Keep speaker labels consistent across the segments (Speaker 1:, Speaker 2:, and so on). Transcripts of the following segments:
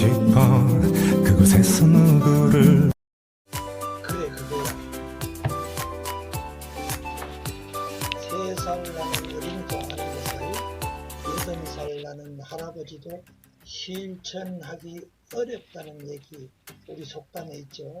Speaker 1: 싶어. 그곳에서 누구를. 그래 그거야 세살나는 어린도 아닌 사이 여덟 살 나는 할아버지도 실천하기 어렵다는 얘기 우리 속담에 있죠.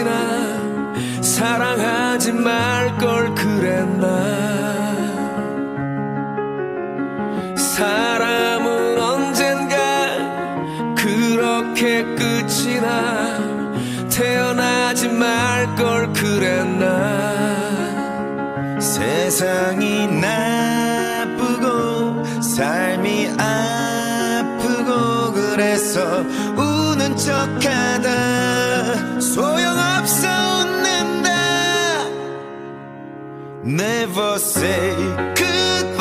Speaker 2: 끝이 나 사랑하지 말 걸 그랬나. 사람은 언젠가 그렇게 끝이 나 태어나지 말 걸 그랬나.
Speaker 3: 세상이 나쁘고 삶이 아프고 그래서 우는 척하다 never say goodbye.